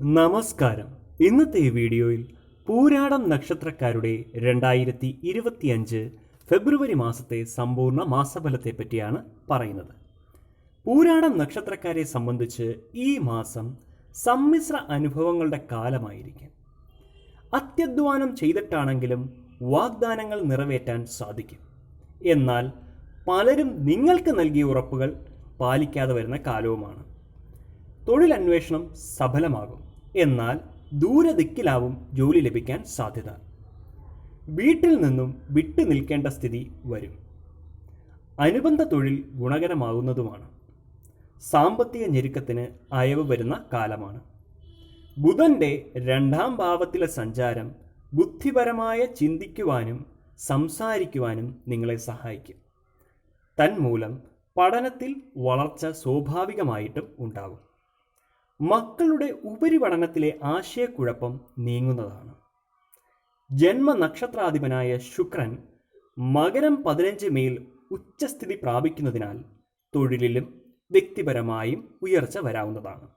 നമസ്കാരം. ഇന്നത്തെ വീഡിയോയിൽ പൂരാടം നക്ഷത്രക്കാരുടെ രണ്ടായിരത്തി ഇരുപത്തിയഞ്ച് ഫെബ്രുവരി മാസത്തെ സമ്പൂർണ മാസഫലത്തെ പറ്റിയാണ് പറയുന്നത്. പൂരാടം നക്ഷത്രക്കാരെ സംബന്ധിച്ച് ഈ മാസം സമ്മിശ്ര അനുഭവങ്ങളുടെ കാലമായിരിക്കും. അത്യധ്വാനം ചെയ്തിട്ടാണെങ്കിലും വാഗ്ദാനങ്ങൾ നിറവേറ്റാൻ സാധിക്കും. എന്നാൽ പലരും നിങ്ങൾക്ക് നൽകിയ ഉറപ്പുകൾ പാലിക്കാതെ വരുന്ന കാലവുമാണ്. തൊഴിലന്വേഷണം സഫലമാകും. എന്നാൽ ദൂരദിക്കിലാവും ജോലി ലഭിക്കാൻ സാധ്യത. വീട്ടിൽ നിന്നും വിട്ടു നിൽക്കേണ്ട സ്ഥിതി വരും. അനുബന്ധ തൊഴിൽ ഗുണകരമാകുന്നതുമാണ്. സാമ്പത്തിക ഞെരുക്കത്തിന് അയവ് വരുന്ന കാലമാണ്. ബുധന്റെ രണ്ടാം ഭാവത്തിലെ സഞ്ചാരം ബുദ്ധിപരമായ ചിന്തിക്കുവാനും സംസാരിക്കുവാനും നിങ്ങളെ സഹായിക്കും. തന്മൂലം പഠനത്തിൽ വളർച്ച സ്വാഭാവികമായിട്ടും ഉണ്ടാകും. മക്കളുടെ ഉപരിപഠനത്തിലെ ആശയക്കുഴപ്പം നീങ്ങുന്നതാണ്. ജന്മനക്ഷത്രാധിപനായ ശുക്രൻ മകരം പതിനഞ്ച് മേൽ ഉച്ചസ്ഥിതി പ്രാപിക്കുന്നതിനാൽ തൊഴിലിലും വ്യക്തിപരമായും ഉയർച്ച വരാവുന്നതാണ്.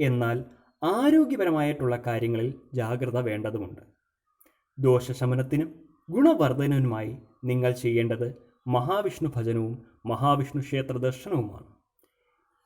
എന്നാൽ ആരോഗ്യപരമായിട്ടുള്ള കാര്യങ്ങളിൽ ജാഗ്രത വേണ്ടതുമുണ്ട്. ദോഷശമനത്തിനും ഗുണവർദ്ധനവുമായി നിങ്ങൾ ചെയ്യേണ്ടത് മഹാവിഷ്ണു ഭജനവും മഹാവിഷ്ണു ക്ഷേത്ര ദർശനവുമാണ്.